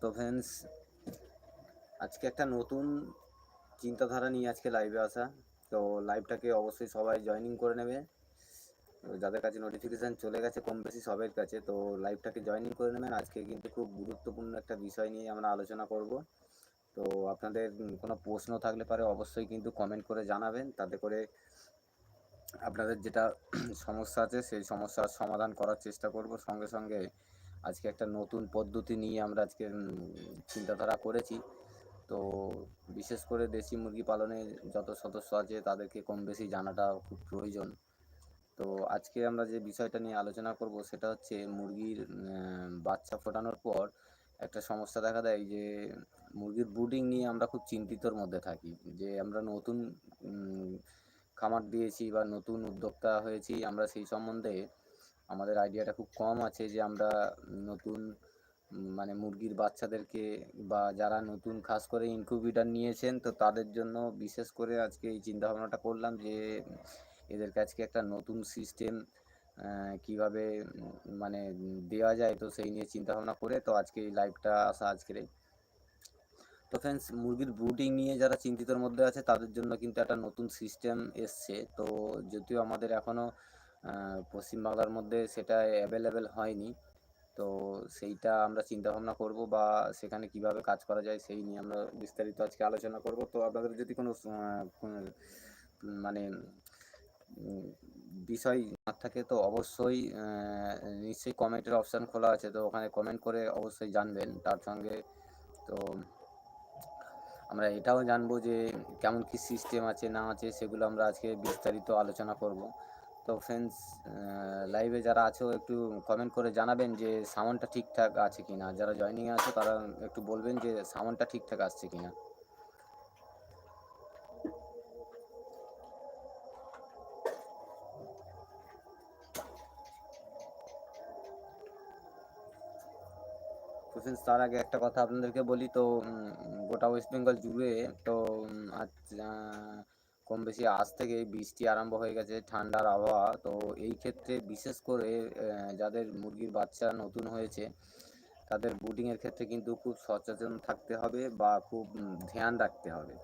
তো ফ্রেন্ডস আজকে একটা নতুন চিন্তাধারা নিয়ে আজকে লাইভে আসা। তো লাইভটাকে অবশ্যই সবাই জয়েনিং করে নেবে। যাদের কাছে নোটিফিকেশান চলে গেছে, কম বেশি সবের কাছে, তো লাইভটাকে জয়েনিং করে নেবেন। আজকে কিন্তু খুব গুরুত্বপূর্ণ একটা বিষয় নিয়ে আমরা আলোচনা করব। তো আপনাদের কোনো প্রশ্ন থাকলে পারে অবশ্যই কিন্তু কমেন্ট করে জানাবেন। তাতে করে আপনাদের যেটা সমস্যা আছে, সেই সমস্যার সমাধান করার চেষ্টা করব। সঙ্গে সঙ্গে আজকে একটা নতুন পদ্ধতি নিয়ে আমরা আজকে চিন্তাধারা করেছি। তো বিশেষ করে দেশি মুরগি পালনে যত সদস্য আছে তাদেরকে কম বেশি জানাটা খুব প্রয়োজন। তো আজকে আমরা যে বিষয়টা নিয়ে আলোচনা করব সেটা হচ্ছে মুরগির বাচ্চা ফোটানোর পর একটা সমস্যা দেখা দেয় যে মুরগির ব্রুডিং নিয়ে আমরা খুব চিন্তিতর মধ্যে থাকি। যে আমরা নতুন খামার দিয়েছি বা নতুন উদ্যোক্তা হয়েছি আমরা সেই সম্বন্ধে আমাদের আইডিয়াটা খুব কম আছে যে আমরা নতুন মানে মুরগির বাচ্চাদেরকে বা যারা নতুন খাস করে ইনকিউবেটর নিয়েছেন, তো তাদের জন্য বিশেষ করে আজকে এই চিন্তা ভাবনাটা করলাম যে এদের আজকে একটা নতুন সিস্টেম কীভাবে মানে দেওয়া যায়, তো সেই নিয়ে চিন্তা ভাবনা করে তো আজকে এই লাইভটা আসা আজকের তো ফ্রেন্ডস মুরগির ব্রুডিং নিয়ে যারা চিন্তিতর মধ্যে আছে, তাদের জন্য কিন্তু একটা নতুন সিস্টেম এসছে। তো যদিও আমাদের এখনও পশ্চিমবাংলার মধ্যে সেটা অ্যাভেলেবেল হয়নি। তো সেইটা আমরা চিন্তা ভাবনা করব বা সেখানে কীভাবে কাজ করা যায় সেই নিয়ে আমরা বিস্তারিত আজকে আলোচনা করব। তো আপনাদের যদি কোনো মানে বিষয় না থাকে তো অবশ্যই নিশ্চয়ই কমেন্টের অপশান খোলা আছে। তো ওখানে কমেন্ট করে অবশ্যই জানবেন তার সঙ্গে। তো আমরা এটাও জানব যে কেমন কি সিস্টেম আছে না আছে সেগুলো আমরা আজকে বিস্তারিত আলোচনা করব। তো ফ্রেন্ডস লাইভে যারা আছো একটু কমেন্ট করে জানাবেন যে সাউন্ডটা ঠিকঠাক আছে কি না যারা জয়েনিংয়ে আছে তারা একটু বলবেন যে সাউন্ডটা ঠিকঠাক আসছে তো ফ্রেন্ডস তার আগে একটা কথা আপনাদেরকে বলি তো গোটা ওয়েস্ট বেঙ্গল জুড়ে তো আহ, কম বেশি আজ থেকে বৃষ্টি আরম্ভ হয়ে গেছে, ঠান্ডার আবহাওয়া। তো এই ক্ষেত্রে বিশেষ করে যাদের মুরগির বাচ্চা নতুন হয়েছে, তাদের ব্রুডিংয়ের ক্ষেত্রে কিন্তু খুব সচেতন থাকতে হবে বা খুব ধ্যান রাখতে হবে।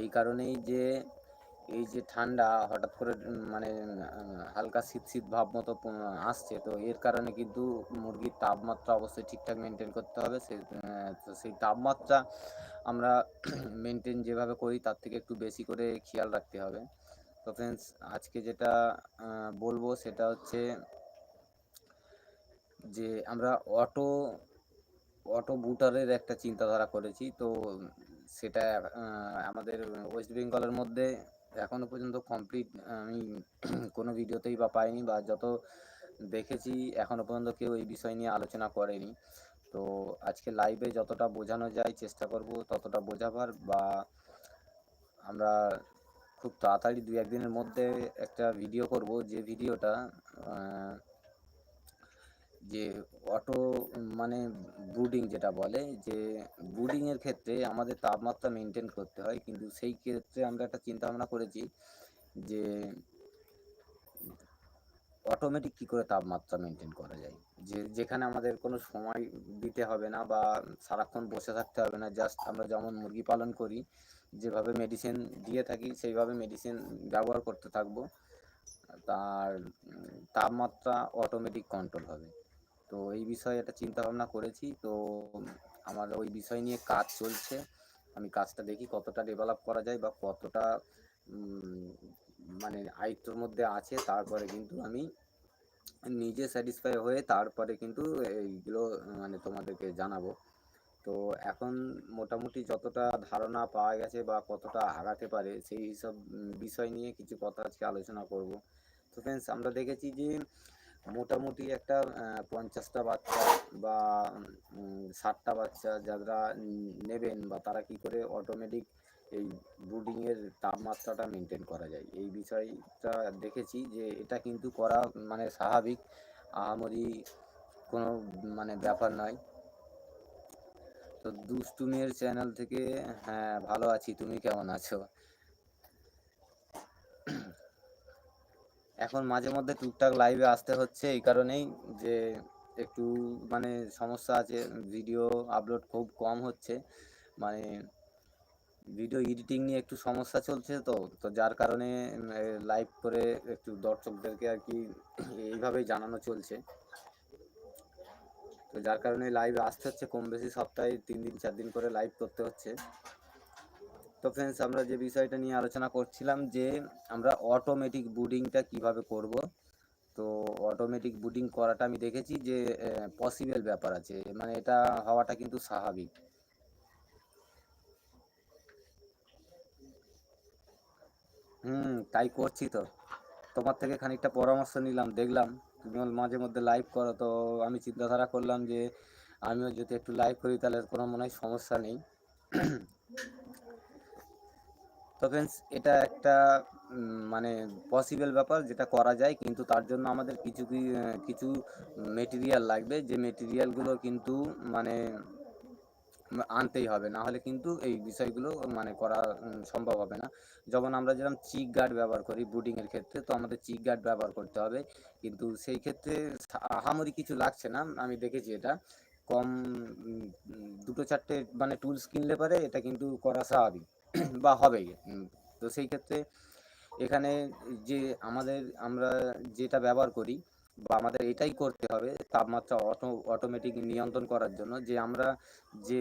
এই কারণেই যে, এই যে ঠান্ডা হঠাৎ করে মানে হালকা শীত শীত ভাব মতো আসছে, তো এর কারণে কিন্তু মুরগির তাপমাত্রা অবশ্যই ঠিকঠাক মেনটেন করতে হবে। সেই সেই তাপমাত্রা আমরা মেনটেন যেভাবে করি, তার থেকে একটু বেশি করে খেয়াল রাখতে হবে। তো ফ্রেন্ডস আজকে যেটা বলব সেটা হচ্ছে যে আমরা অটো অটো বুটারের একটা চিন্তাধারা করেছি। তো সেটা আমাদের ওয়েস্ট বেঙ্গলের মধ্যে এখনও পর্যন্ত কমপ্লিট আমি কোনো ভিডিওতেই বা পাইনি বা যত দেখেছি, এখনও পর্যন্ত কেউ এই বিষয় নিয়ে আলোচনা করেনি। তো আজকে লাইভে যতটা বোঝানো যায় চেষ্টা করব ততটা বোঝাবার বা আমরা খুব তাড়াতাড়ি দু একদিনের মধ্যে একটা ভিডিও করব। যে ভিডিওটা যে অটো মানে ব্রুডিং যেটা বলে, যে ব্রুডিং এর ক্ষেত্রে আমাদের তাপমাত্রা মেনটেন করতে হয়। কিন্তু সেই ক্ষেত্রে আমরা একটা চিন্তা ভাবনা করেছি যে অটোমেটিক কি করে তাপমাত্রা মেনটেন করা যায়? যে, যেখানে আমাদের কোনো সময় দিতে হবে না বা সারাক্ষণ বসে থাকতে হবে না জাস্ট আমরা যেমন মুরগি পালন করি, যেভাবে মেডিসিন দিয়ে থাকি, সেইভাবে মেডিসিন ব্যবহার করতে থাকব। তার তাপমাত্রা অটোমেটিক কন্ট্রোল হবে। তো এই বিষয়ে একটা চিন্তা ভাবনা করেছি। তো আমার ওই বিষয় নিয়ে কাজ চলছে। আমি কাজটা দেখি কতটা ডেভেলপ করা যায় বা কতটা মানে আয়ত্তর মধ্যে আছে, তারপরে কিন্তু আমি নিজে স্যাটিসফাই হয়ে তারপরে কিন্তু এইগুলো মানে তোমাদেরকে জানাব। তো এখন মোটামুটি যতটা ধারণা পাওয়া গেছে বা কতটা আগাতে পারে, সেই সব বিষয় নিয়ে কিছু কথা আজকে আলোচনা করব। তো ফ্রেন্ডস আমরা দেখেছি যে মোটামুটি একটা পঞ্চাশটা বাচ্চা বা ষাটটা বাচ্চা যারা নেবেন বা তারা কি করে অটোমেটিক এই ব্রুডিং এর তাপমাত্রাটা মেনটেন করা যায়। এই বিষয়টা দেখেছি যে এটা কিন্তু করা মানে স্বাভাবিক। আহামরি কোনো মানে ব্যাপার নয়। তো দুষ্টুমির চ্যানেল থেকে হ্যাঁ ভালো আছি। তুমি কেমন আছো? এখন মাঝে মধ্যে টুকটাক লাইভে আসতে হচ্ছে এই কারণেই যে একটু মানে সমস্যা আছে। ভিডিও আপলোড খুব কম হচ্ছে। মানে ভিডিও এডিটিং নিয়ে একটু সমস্যা চলছে তো তো যার কারণে লাইভ করে একটু দর্শকদেরকে আর কি এইভাবেই জানানো চলছে। তো যার কারণে লাইভ আসতে হচ্ছে কম বেশি সপ্তাহে, তিন দিন, চার দিন করে লাইভ করতে হচ্ছে। তো ফ্রেন্ডস আমরা যে বিষয়টা নিয়ে আলোচনা করছিলাম যে, আমরা অটোমেটিক বুডিংটা কীভাবে করব? তো অটোমেটিক বুডিং করাটা আমি দেখেছি যে পসিবল ব্যাপার আছে। মানে এটা হওয়াটা কিন্তু স্বাভাবিক। হুম, তাই করছি তো। তোমার থেকে খানিকটা পরামর্শ নিলাম, দেখলাম। তুমি মাঝে মধ্যে লাইভ করো, তো আমি চিন্তাধারা করলাম যে, আমিও যদি একটু লাইভ করি তাহলে কোনো মনে হয় সমস্যা নেই। তো ফ্রেন্ডস এটা একটা মানে পসিবল ব্যাপার যেটা করা যায়, কিন্তু তার জন্য আমাদের কিছু কিছু মেটেরিয়াল লাগবে। যে মেটেরিয়ালগুলো কিন্তু মানে আনতেই হবে। না হলে কিন্তু এই বিষয়গুলো মানে করা সম্ভব হবে না। যেমন আমরা যেরকম চিক গার্ড ব্যবহার করি বুডিংয়ের ক্ষেত্রে, তো আমাদের চিক গার্ড ব্যবহার করতে হবে। কিন্তু সেই ক্ষেত্রে আহামরি কিছু লাগছে না। আমি দেখেছি এটা। কম দুটো চারটে মানে টুলস কিনলে পারে, এটা কিন্তু করা স্বাভাবিক। বা হবেই। তো সেই ক্ষেত্রে এখানে যে আমাদের, আমরা যেটা ব্যবহার করি বা আমাদের এটাই করতে হবে তাপমাত্রা অটো অটোমেটিক নিয়ন্ত্রণ করার জন্য যে আমরা যে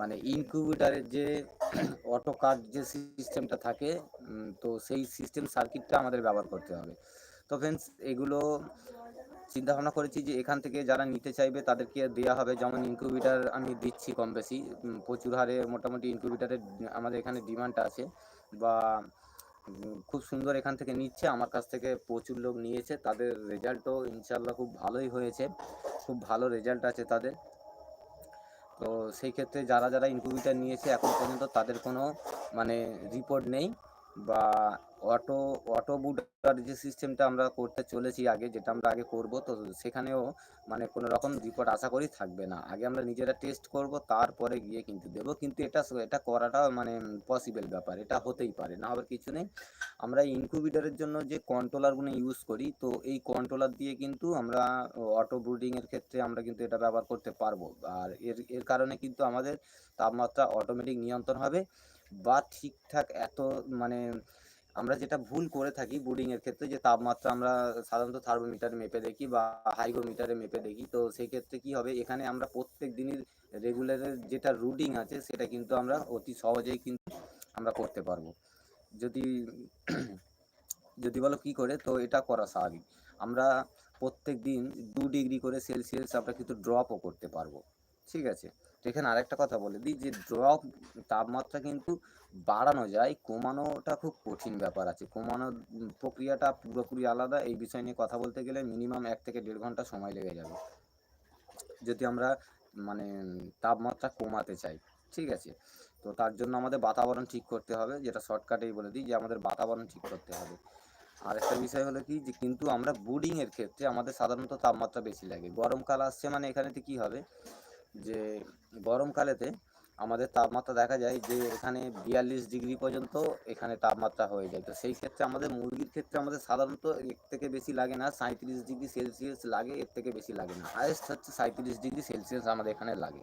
মানে ইনকিউবেটারের যে অটো কাট যে সিস্টেমটা থাকে তো সেই সিস্টেম সার্কিটটা আমাদের ব্যবহার করতে হবে। তো ফ্রেন্ডস এগুলো চিন্তা ভাবনা করেছি যে এখান থেকে যারা নিতে চাইবে তাদেরকে দেওয়া হবে। যেমন ইনকিউবেটার আমি দিচ্ছি কম বেশি প্রচুর হারে মোটামুটি ইনকিউবেটারের আমাদের এখানে ডিমান্ড আছে। বা খুব সুন্দর এখান থেকে নিচ্ছে। আমার কাছ থেকে প্রচুর লোক নিয়েছে। তাদের রেজাল্টও ইনশাল্লাহ খুব ভালোই হয়েছে। খুব ভালো রেজাল্ট আছে তাদের। তো সেই ক্ষেত্রে যারা যারা ইনকিউবেটার নিয়েছে, এখন পর্যন্ত তাদের কোনো মানে রিপোর্ট নেই। বা অটো অটো বুটার যে সিস্টেমটা আমরা করতে চলেছি আগে, যেটা আমরা আগে করব, তো সেখানেও মানে কোনো রকম রিপোর্ট আশা করি থাকবে না। আগে আমরা নিজেরা টেস্ট করব, তারপরে গিয়ে কিন্তু দেবো। কিন্তু এটা এটা করাটা মানে পসিবল ব্যাপার, এটা হতেই পারে, না আবার কিছু নেই। আমরা ইনকিউবেটারের জন্য যে কন্ট্রোলারগুলো ইউজ করি, তো এই কন্ট্রোলার দিয়ে কিন্তু আমরা অটো ব্রুডিংয়ের ক্ষেত্রে আমরা কিন্তু এটা ব্যবহার করতে পারব। আর এর এর কারণে কিন্তু আমাদের তাপমাত্রা অটোমেটিক নিয়ন্ত্রণ হবে। বা ঠিকঠাক এত মানে আমরা যেটা ভুল করে থাকি বোর্ডিং এর ক্ষেত্রে যে তাপমাত্রা আমরা সাধারণত থার্মোমিটারে মেপে দেখি বা হাইগ্রোমিটারে মেপে দেখি, তো সেই ক্ষেত্রে কি হবে? এখানে আমরা প্রত্যেক দিনের রেগুলারের যেটা রুটিং আছে সেটা কিন্তু আমরা অতি সহজেই কিন্তু আমরা করতে পারব। যদি যদি বলো কি করে? তো এটা করা স্বাভাবিক। আমরা প্রত্যেক দিন দু ডিগ্রি করে সেলসিয়াস আমরা কিন্তু ড্রপও করতে পারব। ঠিক আছে? তো এখানে আরেকটা কথা বলে দিই যে ড্রপ তাপমাত্রা কিন্তু বাড়ানো যায়, কমানোটা খুব কঠিন ব্যাপার আছে। কমানোর প্রক্রিয়াটা পুরোপুরি আলাদা, এই বিষয় নিয়ে কথা বলতে গেলে মিনিমাম এক থেকে দেড় ঘণ্টা সময় লেগে যাবে। যদি আমরা মানে তাপমাত্রা কমাতে চাই, ঠিক আছে? তো তার জন্য আমাদের বাতাবরণ ঠিক করতে হবে, যেটা শর্টকাটেই বলে দিই যে আমাদের বাতাবরণ ঠিক করতে হবে। আর একটা বিষয় হলো কি যে কিন্তু আমরা বুডিংয়ের ক্ষেত্রে আমাদের সাধারণত তাপমাত্রা বেশি লাগে। গরমকাল আসছে মানে এখানেতে কি হবে? যে গরমকালেতে আমাদের তাপমাত্রা দেখা যায় যে এখানে বিয়াল্লিশ ডিগ্রি পর্যন্ত এখানে তাপমাত্রা হয়ে যায়। তো সেই ক্ষেত্রে আমাদের মুরগির ক্ষেত্রে আমাদের সাধারণত এর থেকে বেশি লাগে না সাঁত্রিশ ডিগ্রি সেলসিয়াস লাগে, এর থেকে বেশি লাগে না। হায়েস্ট হচ্ছে সাঁত্রিশ ডিগ্রি সেলসিয়াস আমাদের এখানে লাগে।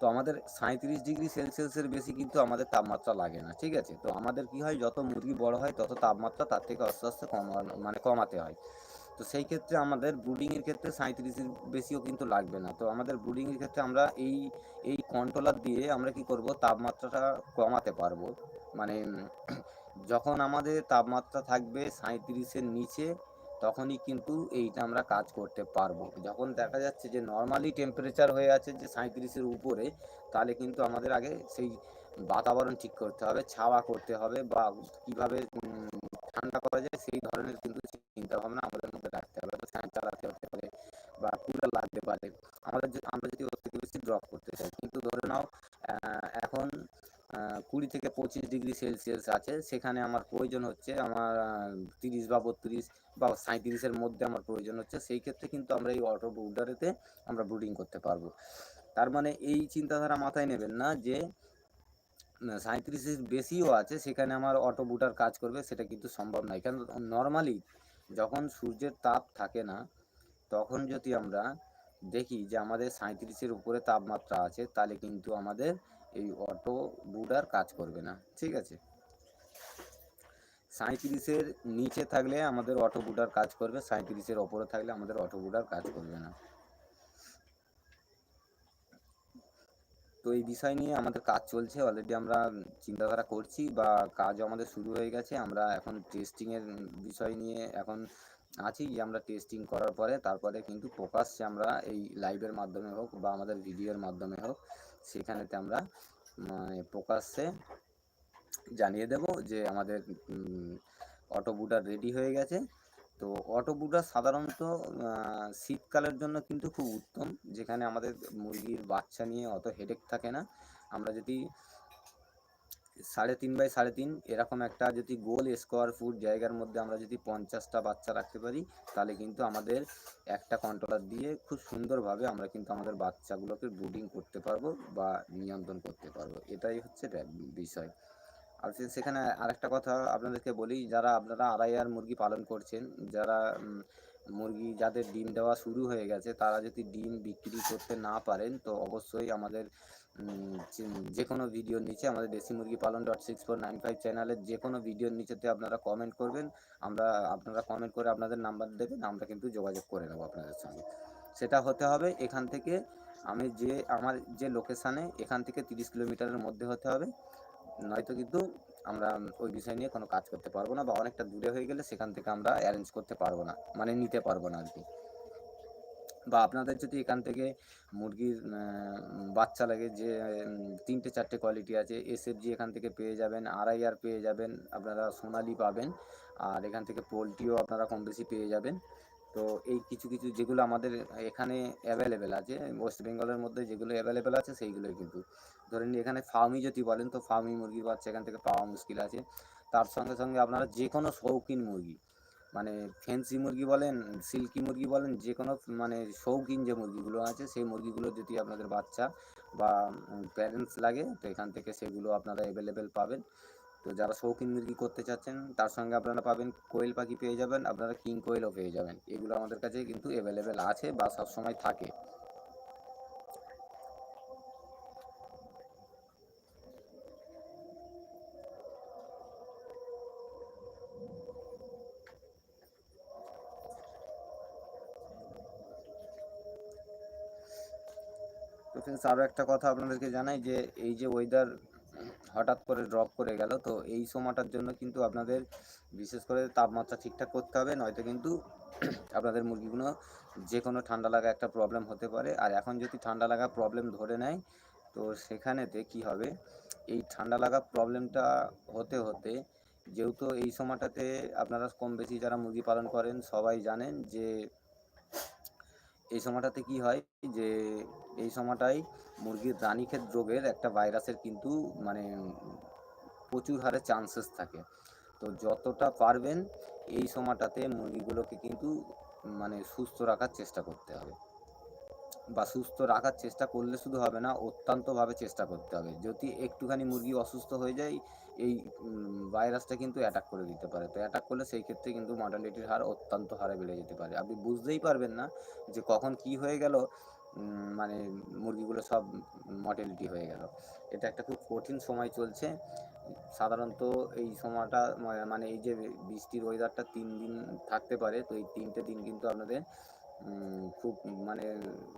তো আমাদের সাঁত্রিশ ডিগ্রি সেলসিয়াসের বেশি কিন্তু আমাদের তাপমাত্রা লাগে না, ঠিক আছে? তো আমাদের কি হয়, যত মুরগি বড় হয়, তত তাপমাত্রা তার থেকে আস্তে আস্তে কমানো মানে কমাতে হয়। তো সেই ক্ষেত্রে আমাদের ব্রুডিংয়ের ক্ষেত্রে সাঁত্রিশের বেশিও কিন্তু লাগবে না। তো আমাদের ব্রুডিংয়ের ক্ষেত্রে আমরা এই এই কন্ট্রোলার দিয়ে আমরা কি করব, তাপমাত্রাটা কমাতে পারব। মানে যখন আমাদের তাপমাত্রা থাকবে সাঁত্রিশের নিচে তখনই কিন্তু এইটা আমরা কাজ করতে পারব। যখন দেখা যাচ্ছে যে নর্মালি টেম্পারেচার হয়ে আছে যে সাঁত্রিশের উপরে, তাহলে কিন্তু আমাদের আগে সেই বাতাবরণ ঠিক করতে হবে, ছাওয়া করতে হবে বা কীভাবে ঠান্ডা করা যায় সেই ধরনের কিন্তু চিন্তা ভাবনা আমাদের মধ্যে রাখতে হবে ফ্যান চালাতে হতে পারে বা কুলার লাগতে পারে আমাদের আমরা যদি ওর থেকে বেশি ড্রপ করতে চাই কিন্তু ধরে নাও এখন থেকে পঁচিশ ডিগ্রি সেলসিয়াস আছে। সেখানে আমার প্রয়োজন হচ্ছে আমার তিরিশ বা বত্রিশ বা সাঁত্রিশের মধ্যে আমার প্রয়োজন হচ্ছে। সেই ক্ষেত্রে কিন্তু আমরা এই অটো ব্রুডারেতে আমরা ব্রুডিং করতে পারব। তার মানে এই চিন্তাধারা মাথায় নেবেন না যে সাঁত্রিশের বেশিও আছে, সেখানে আমার অটো বুটার কাজ করবে, সেটা কিন্তু সম্ভব নয়। কারণ নর্মালি যখন সূর্যের তাপ থাকে না, তখন যদি আমরা দেখি যে আমাদের সাঁত্রিশের উপরে তাপমাত্রা আছে, তাহলে কিন্তু আমাদের এই অটো বুটার কাজ করবে না, ঠিক আছে? সাঁত্রিশের নিচে থাকলে আমাদের অটো বুটার কাজ করবে সাঁত্রিশের ওপরে থাকলে আমাদের অটো বুটার কাজ করবে না। তো এই বিষয় নিয়ে আমাদের কাজ চলছে অলরেডি আমরা চিন্তাধারা করছি বা কাজও আমাদের শুরু হয়ে গেছে, আমরা এখন টেস্টিংয়ের বিষয় নিয়ে এখন আছি যে আমরা টেস্টিং করার পরে, তারপরে কিন্তু প্রকাশ্যে আমরা এই লাইভের মাধ্যমে হোক বা আমাদের ভিডিওর মাধ্যমে হোক সেখানেতে আমরা মানে প্রকাশ্যে জানিয়ে দেব যে আমাদের অটো বুটার রেডি হয়ে গেছে। তো অটো বুটার সাধারণত শীতকালের জন্য কিন্তু খুব উত্তম। যেখানে আমাদের মুরগির বাচ্চা নিয়ে অত হেডেক থাকে না। আমরা যদি সাড়ে তিন বাই সাড়ে তিন, এরকম একটা যদি গোল স্কোয়ার ফুট জায়গার মধ্যে আমরা যদি পঞ্চাশটা বাচ্চা রাখতে পারি, তাহলে কিন্তু আমাদের একটা কন্ট্রোলার দিয়ে খুব সুন্দরভাবে আমরা কিন্তু আমাদের বাচ্চাগুলোকে ব্রুডিং করতে পারব বা নিয়ন্ত্রণ করতে পারব। এটাই হচ্ছে বিষয়। আর সেখানে আরেকটা কথা আপনাদেরকে বলি, যারা আপনারা আড়াইয়ার মুরগি পালন করছেন, যারা মুরগি যাদের ডিম দেওয়া শুরু হয়ে গেছে, তারা যদি ডিম বিক্রি করতে না পারেন, তো অবশ্যই আমাদের যে- কোনো ভিডিওর নিচে আমাদের দেশি মুরগি পালন dot six four nine five চ্যানেলের যে কোনো ভিডিওর নিচেতে আপনারা কমেন্ট করবেন। আমরা, আপনারা কমেন্ট করে আপনাদের নাম্বার দেবেন, আমরা কিন্তু যোগাযোগ করে নেব আপনাদের সঙ্গে। সেটা হতে হবে এখান থেকে আমি যে, আমার যে লোকেশানে এখান থেকে তিরিশ কিলোমিটারের মধ্যে হতে হবে। নয়তো কিন্তু আমরা ওই বিষয় নিয়ে কোনো কাজ করতে পারব না বা অনেকটা দূরে হয়ে গেলে সেখান থেকে আমরা অ্যারেঞ্জ করতে পারব না মানে নিতে পারব না আর কি। বা আপনাদের যদি এখান থেকে মুরগির বাচ্চা লাগে যে তিনটে চারটে কোয়ালিটি আছে এসএফজি এখান থেকে পেয়ে যাবেন আরআইআর পেয়ে যাবেন, আপনারা সোনালি পাবেন, আর এখান থেকে পোলট্রিও আপনারা কম বেশি পেয়ে যাবেন। তো এই কিছু কিছু যেগুলো আমাদের এখানে অ্যাভেলেবেল আছে ওয়েস্ট বেঙ্গলের মধ্যে যেগুলো অ্যাভেলেবেল আছে, সেইগুলোই কিন্তু। ধরেন এখানে ফার্মি যদি বলেন, তো ফার্মি মুরগির বাচ্চা এখান থেকে পাওয়া মুশকিল আছে। তার সঙ্গে সঙ্গে আপনারা যে কোনো শৌখিন মুরগি মানে ফ্যান্সি মুরগি বলেন সিল্কি মুরগি বলেন যে কোনো মানে শৌখিন যে মুরগিগুলো আছে, সেই মুরগিগুলো যদি আপনাদের বাচ্চা বা প্যারেন্টস লাগে, তো এখান থেকে সেগুলো আপনারা অ্যাভেলেবেল পাবেন। তো যারা শৌখিন মুরগি করতে চাচ্ছেন, তার সঙ্গে আপনারা পাবেন, কোয়েল পাখি পেয়ে যাবেন, আপনারা কিং কোয়েলও পেয়ে যাবেন। এগুলো আমাদের কাছে কিন্তু অ্যাভেলেবেল আছে বা সবসময় থাকে। ফ্রেন্ডস আরও একটা কথা আপনাদেরকে জানাই যে, এই যে ওয়েদার হঠাৎ করে ড্রপ করে গেল, তো এই সময়টার জন্য কিন্তু আপনাদের বিশেষ করে তাপমাত্রা ঠিকঠাক করতে হবে, নয়তো কিন্তু আপনাদের মুরগিগুলো যে কোনো ঠান্ডা লাগা একটা প্রবলেম হতে পারে। আর এখন যদি ঠান্ডা লাগা প্রবলেম ধরে নেয়, তো সেখানেতে কি হবে? এই ঠান্ডা লাগা প্রবলেমটা হতে হতে যেহেতু এই সময়টাতে আপনারা কম বেশি যারা মুরগি পালন করেন সবাই জানেন যে, এই সময়টাতে কি হয় যে এই সময়টায় মুরগির রানীক্ষেত রোগের একটা ভাইরাসের কিন্তু মানে প্রচুর হারে চান্সেস থাকে। তো যতটা পারবেন এই সময়টাতে মুরগিগুলোকে কিন্তু মানে সুস্থ রাখার চেষ্টা করতে হবে। বা সুস্থ রাখার চেষ্টা করলে শুধু হবে না, অত্যন্তভাবে চেষ্টা করতে হবে। যদি একটুখানি মুরগি অসুস্থ হয়ে যায়, এই ভাইরাসটা কিন্তু অ্যাটাক করে দিতে পারে। তো অ্যাটাক করলে সেই ক্ষেত্রে কিন্তু মর্টালিটির হার অত্যন্ত হারে বেড়ে যেতে পারে। আপনি বুঝতেই পারবেন না যে কখন কি হয়ে গেল। মানে মুরগিগুলো সব মর্টালিটি হয়ে গেল। এটা একটা খুব কঠিন সময় চলছে। সাধারণত এই সময়টা মানে এই যে বৃষ্টির ওয়েদারটা তিন দিন থাকতে পারে, তো এই তিনটে দিন কিন্তু আপনাদের খুব মানে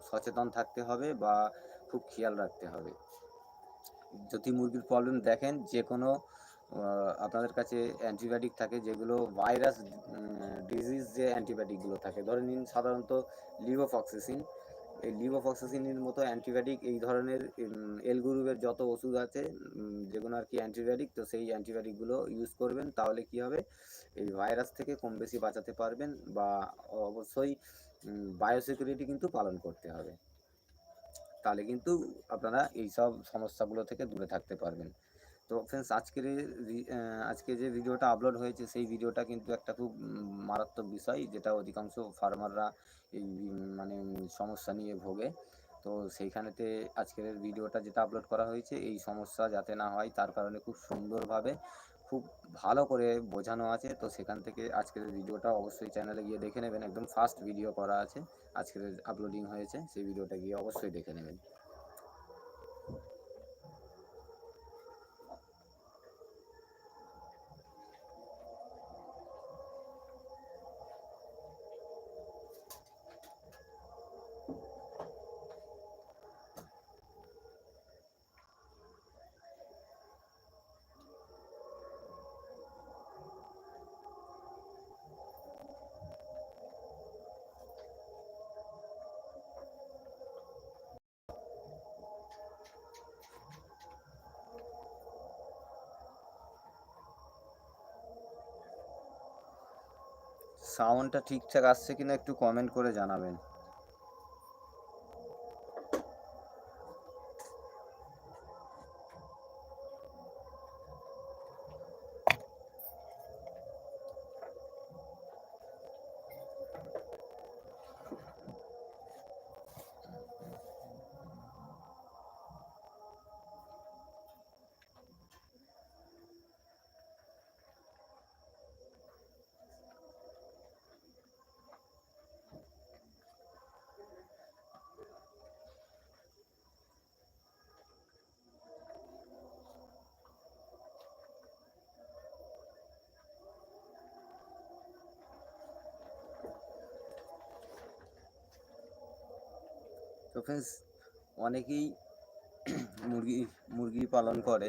সচেতন থাকতে হবে বা খুব খেয়াল রাখতে হবে। যদি মুরগির প্রবলেম দেখেন যে কোনো আপনাদের কাছে অ্যান্টিবায়োটিক থাকে, যেগুলো ভাইরাস ডিজিজ যে অ্যান্টিবায়োটিকগুলো থাকে, ধরে নিন সাধারণত লিভোফক্সিসিন এই লিভোফক্সিসিনের মতো অ্যান্টিবায়োটিক এই ধরনের এল গ্রুপের যত ওষুধ আছে যেগুলো আর কি অ্যান্টিবায়োটিক তো সেই অ্যান্টিবায়োটিকগুলো ইউজ করবেন, তাহলে কি হবে? এই ভাইরাস থেকে কম বেশি বাঁচাতে পারবেন বা অবশ্যই বায়োসিকিউরিটি কিন্তু পালন করতে হবে। তাহলে কিন্তু আপনারা এই সব সমস্যাগুলো থেকে দূরে থাকতে পারবেন। তো ফ্রেন্ডস আজকের আজকে যে ভিডিওটা আপলোড হয়েছে, সেই ভিডিওটা কিন্তু একটা খুব মারাত্মক বিষয়, যেটা অধিকাংশ ফার্মাররা এই মানে সমস্যা নিয়ে ভোগে। তো সেইখানেতে আজকের ভিডিওটা যেটা আপলোড করা হয়েছে, এই সমস্যা যাতে না হয়, তার কারণে খুব সুন্দরভাবে খুব ভালো করে বোঝানো আছে। তো সেখান থেকে আজকের ভিডিওটা অবশ্যই চ্যানেলে গিয়ে দেখে নেবেন। একদম ফার্স্ট ভিডিও করা আছে, আজকের আপলোডিং হয়েছে, সেই ভিডিওটা গিয়ে অবশ্যই দেখে নেবেন। সাউন্ডটা ঠিকঠাক আসছে কিনা একটু কমেন্ট করে জানাবেন। তো ফ্রেন্ডস অনেকেই মুরগি মুরগি পালন করে।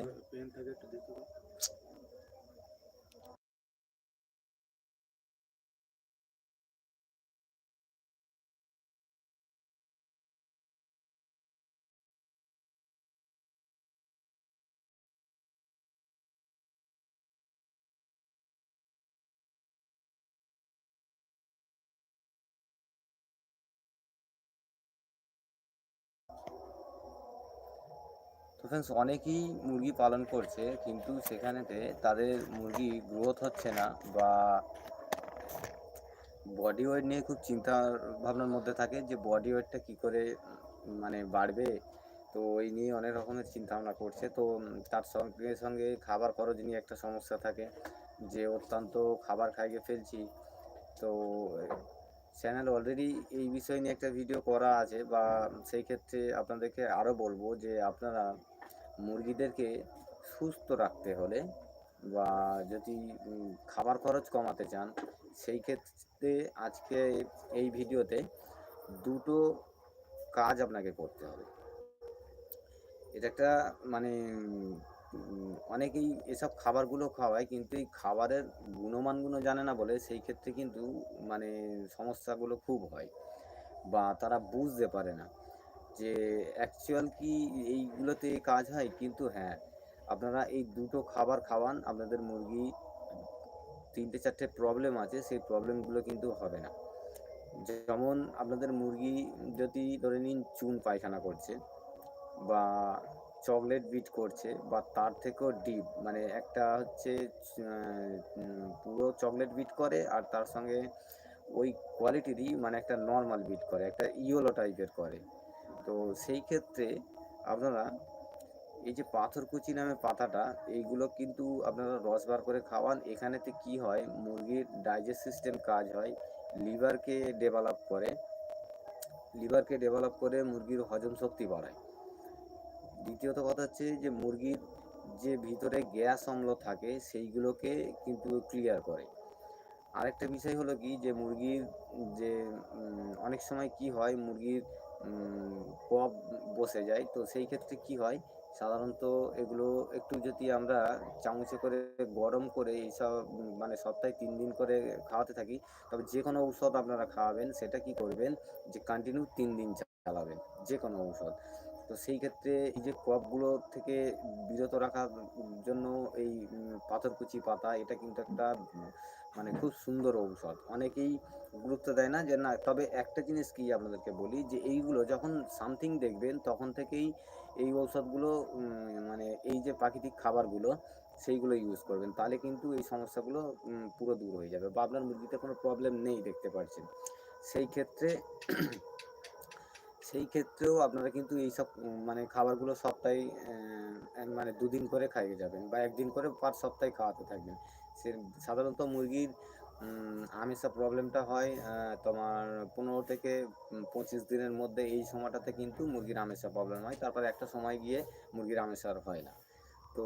ফ্রেন্ডস অনেকেই মুরগি পালন করছে, কিন্তু সেখানেতে তাদের মুরগি গ্রোথ হচ্ছে না বা বডি ওয়েট নিয়ে খুব চিন্তা ভাবনার মধ্যে থাকে যে বডি ওয়েটটা কী করে মানে বাড়বে? তো ওই নিয়ে অনেক রকমের চিন্তা ভাবনা করছে। তো তার সঙ্গে সঙ্গে খাবার খরচ নিয়ে একটা সমস্যা থাকে যে অত্যন্ত খাবার খাইয়ে ফেলছি। তো চ্যানেল অলরেডি এই বিষয় নিয়ে একটা ভিডিও করা আছে বা সেই ক্ষেত্রে আপনাদেরকে আরও বলব যে আপনারা মুরগিদেরকে সুস্থ রাখতে হলে বা যদি খাবার খরচ কমাতে চান, সেই ক্ষেত্রে আজকে এই ভিডিওতে দুটো কাজ আপনাকে করতে হবে। এটা একটা মানে অনেকেই এসব খাবারগুলো খাওয়ায়, কিন্তু এই খাবারের গুণমানগুলো জানে না বলে সেই ক্ষেত্রে কিন্তু মানে সমস্যাগুলো খুব হয় বা তারা বুঝতে পারে না। যে অ্যাকচুয়াল কি এইগুলোতে কাজ হয়? কিন্তু হ্যাঁ আপনারা এই দুটো খাবার খাওয়ান, আপনাদের মুরগি তিনটে চারটে প্রবলেম আছে, সেই প্রবলেমগুলো কিন্তু হবে না। যেমন আপনাদের মুরগি যদি ধরে নিন চুন পায়খানা করছে বা চকলেট বিট করছে বা তার থেকেও ডিপ মানে একটা হচ্ছে পুরো চকলেট বিট করে আর তার সঙ্গে ওই কোয়ালিটিরই মানে একটা নর্মাল বিট করে, একটা ইয়েলো টাইপের করে। তো সেই ক্ষেত্রে আপনারা এই যে পাথরকুচি নামে পাতাটা, এইগুলো কিন্তু আপনারা রস বার করে খাওয়ান। এখানেতে কি হয়? মুরগির ডাইজেস্ট সিস্টেম কাজ হয়, লিভারকে ডেভেলপ করে। লিভারকে ডেভেলপ করে মুরগির হজম শক্তি বাড়ায়। দ্বিতীয়ত কথা হচ্ছে যে, মুরগির যে ভিতরে গ্যাস অম্ল থাকে, সেইগুলোকে কিন্তু ক্লিয়ার করে। আরেকটা বিষয় হলো কি যে, মুরগির যে অনেক সময় কি হয়, মুরগির কপ বসে যায়। তো সেই ক্ষেত্রে কি হয়, সাধারণত এগুলো একটু যদি আমরা চামচে করে গরম করে এইসব মানে সপ্তাহে তিন দিন করে খাওয়াতে থাকি, তবে যে কোনো ঔষধ আপনারা খাওয়াবেন, সেটা কি করবেন যে কন্টিনিউ তিন দিন চালাবেন যে কোনো ঔষধ। তো সেই ক্ষেত্রে এই যে কপগুলো থেকে বিরত রাখার জন্য এই পাথরকুচি পাতা, এটা কিন্তু একটা মানে খুব সুন্দর ঔষধ। অনেকেই গুরুত্ব দেয় না যে, না, তবে একটা জিনিস কি আপনাদেরকে বলি যে, এইগুলো যখন সামথিং দেখবেন, তখন থেকেই এই ঔষধগুলো মানে এই যে প্রাকৃতিক খাবারগুলো, সেইগুলো ইউজ করবেন। তাহলে কিন্তু এই সমস্যাগুলো পুরো দূর হয়ে যাবে বা আপনার মুরগিতে কোনো প্রবলেম নেই দেখতে পাচ্ছেন সেই ক্ষেত্রে, সেই ক্ষেত্রেও আপনারা কিন্তু এইসব মানে খাবারগুলো সপ্তাহে মানে দুদিন করে খাইয়ে যাবেন বা একদিন করে পার সপ্তাহে খাওয়াতে থাকবেন। সে সাধারণত মুরগির আমিষা প্রবলেমটা হয় তোমার পনেরো থেকে পঁচিশ দিনের মধ্যে এই সময়টাতে কিন্তু মুরগির আমিষা প্রবলেম হয়। তারপর একটা সময় গিয়ে মুরগির আমিষ আর হয় না। তো,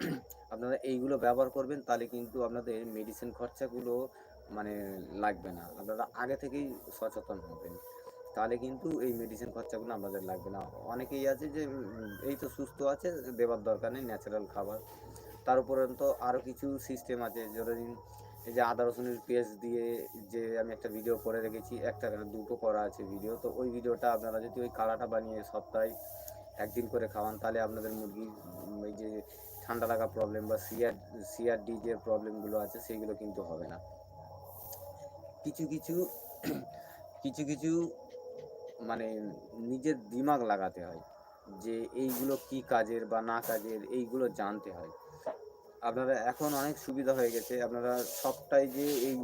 আপনারা এইগুলো ব্যবহার করবেন, তাহলে কিন্তু আপনাদের মেডিসিন খরচাগুলো মানে লাগবে না। আপনারা আগে থেকেই সচেতন হবেন। তাহলে কিন্তু এই মেডিসিন খরচাগুলো আপনাদের লাগবে না। অনেকেই আছে যে এই তো সুস্থ আছে, দেওয়ার দরকার নেই ন্যাচারাল খাবার। তার উপরন্ত আরও কিছু সিস্টেম আছে। ধরেন এই যে আদা রসুনের পেস্ট দিয়ে যে আমি একটা ভিডিও করে রেখেছি, একটা কেন দুটো করা আছে ভিডিও তো ওই ভিডিওটা আপনারা যদি ওই কালাটা বানিয়ে সপ্তাহে একদিন করে খাওয়ান, তাহলে আপনাদের মুরগির এই যে ঠান্ডা লাগা প্রবলেম বা সিআর সিআরডি যে প্রবলেমগুলো আছে, সেইগুলো কিন্তু হবে না। কিছু কিছু কিছু কিছু মানে নিজের দিমাগ লাগাতে হয় যে এইগুলো কি কাজের বা না কাজের, এইগুলো জানতে হয়। আপনারা এখন অনেক সুবিধা হয়ে গেছে। আপনারা সবটাই যে এই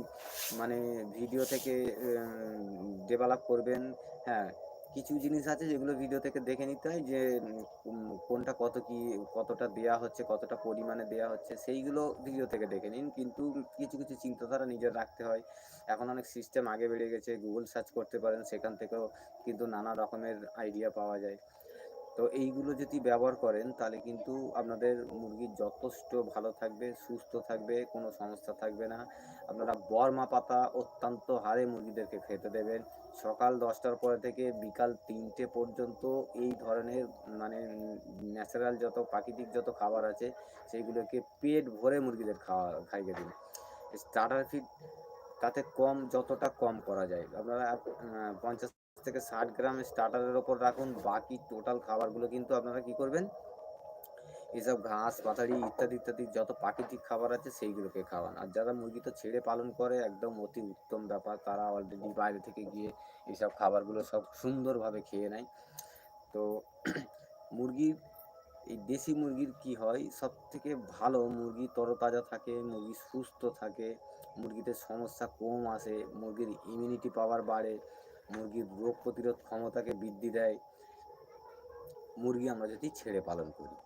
মানে ভিডিও থেকে ডেভেলপ করবেন হ্যাঁ কিছু জিনিস আছে যেগুলো ভিডিও থেকে দেখে নিতে হয় যে কোনটা কত কি, কতটা দেয়া হচ্ছে, কতটা পরিমাণে দেয়া হচ্ছে, সেইগুলো ভিডিও থেকে দেখে নিন। কিন্তু কিছু কিছু চিন্তাধারা নিজের রাখতে হয়। এখন অনেক সিস্টেম আগে বেড়ে গেছে। গুগল সার্চ করতে পারেন, সেখান থেকেও কিন্তু নানা রকমের আইডিয়া পাওয়া যায়। তো এইগুলো যদি ব্যবহার করেন, তাহলে কিন্তু আপনাদের মুরগি যথেষ্ট ভালো থাকবে, সুস্থ থাকবে, কোনো সমস্যা থাকবে না। আপনারা বর্মা পাতা অত্যন্ত হারে মুরগিদেরকে খেতে দেবেন। সকাল দশটার পরে থেকে বিকাল তিনটে পর্যন্ত এই ধরনের মানে ন্যাচারাল যত প্রাকৃতিক যত খাবার আছে, সেইগুলোকে পেট ভরে মুরগিদের খাওয়া, খাইয়ে দিন। স্টার্টার ফিড তাতে কম, যতটা কম করা যায়। আপনারা পঞ্চাশ থেকে ষাট গ্রাম স্টার্টারের ওপর রাখুন। বাকি টোটাল খাবারগুলো কিন্তু আপনারা কি করবেন? এসব ঘাস, পাতাড়ি ইত্যাদি ইত্যাদি যত প্রাকৃতিক খাবার আছে সেইগুলোকে খাওয়ান। আর যারা মুরগি তো ছেড়ে পালন করে, একদম অতি উত্তম ব্যাপার। তারা অলরেডি বাইরে থেকে গিয়ে এইসব খাবারগুলো সব সুন্দরভাবে খেয়ে নেয়। তো মুরগির এই দেশি মুরগির কি হয়? সব থেকে ভালো মুরগি তরতাজা থাকে, মুরগি সুস্থ থাকে, মুরগিতে সমস্যা কম আসে, মুরগির ইমিউনিটি পাওয়ার বাড়ে। মুরগির রোগ প্রতিরোধ ক্ষমতাকে বৃদ্ধি দেয়। মুরগি আমরা যদি ছেড়ে পালন করি।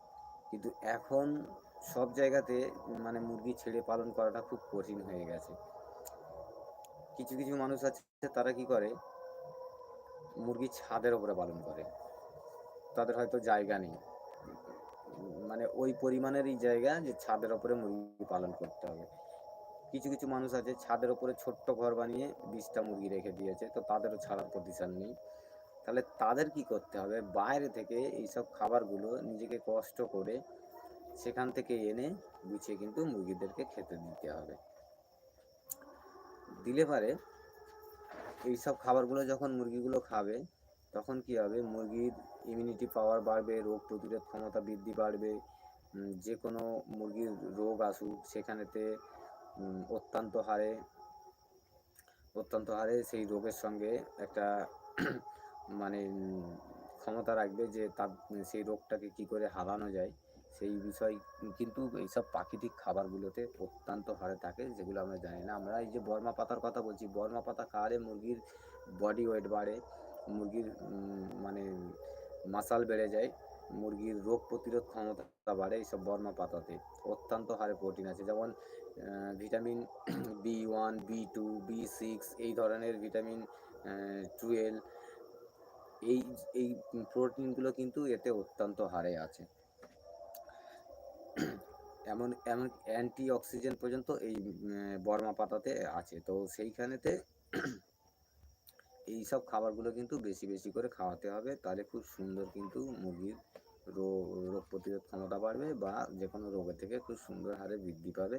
কিন্তু এখন সব জায়গাতে মানে মুরগি ছেড়ে পালন করাটা খুব কঠিন হয়ে গেছে। কিছু কিছু মানুষ আছে, তারা কি করে? মুরগি ছাদের ওপরে পালন করে। তাদের হয়তো জায়গা নেই। মানে ওই পরিমাণেরই জায়গা যে ছাদের ওপরে মুরগি পালন করতে হবে। কিছু কিছু মানুষ আছে ছাদের উপরে ছোট্ট ঘর বানিয়ে বিশটা মুরগি রেখে দিয়েছে, তো তাদেরও ছাড়ার প্রতিষ্ঠান নেই। তাহলে তাদের কি করতে হবে? বাইরে থেকে এইসব খাবারগুলো নিজেকে কষ্ট করে সেখান থেকে এনে গুছিয়ে কিন্তু মুরগিদেরকে খেতে দিতে হবে। দিলে পারে এইসব খাবারগুলো যখন মুরগিগুলো খাবে, তখন কি হবে? মুরগির ইমিউনিটি পাওয়ার বাড়বে, রোগ প্রতিরোধ ক্ষমতা বৃদ্ধি বাড়বে। যে কোনো মুরগির রোগ আসুক, সেখানেতে অত্যন্ত হারে অত্যন্ত হারে সেই রোগের সঙ্গে একটা মানে ক্ষমতা রাখবে যে তার, সেই রোগটাকে কি করে হারানো যায়, সেই বিষয় কিন্তু এইসব প্রাকৃতিক খাবারগুলোতে অত্যন্ত হারে থাকে, যেগুলো আমরা জানি না। আমরা এই যে বর্মা পাতার কথা বলছি, বর্মা পাতা খাওয়ালে মুরগির বডি ওয়েট বাড়ে, মুরগির মানে মাসাল বেড়ে যায়, মুরগির রোগ প্রতিরোধ ক্ষমতা বাড়ে এইসব বর্মা পাতাতে। অত্যন্ত হারে প্রোটিন আছে। যেমন vitamin B one B two B six এই ধরনের ভিটামিন টুয়েলভ এই এই প্রোটিনগুলো কিন্তু এতে অত্যন্ত হারে আছে। এমন এমন অ্যান্টি অক্সিজেন পর্যন্ত এই বর্মা পাতাতে আছে। তো সেইখানেতে এই সব খাবারগুলো কিন্তু বেশি বেশি করে খাওয়াতে হবে। তাহলে খুব সুন্দর কিন্তু মুরগির রোগ রোগ প্রতিরোধ ক্ষমতা বাড়বে বা যে কোনো রোগের থেকে খুব সুন্দর হারে বৃদ্ধি পাবে।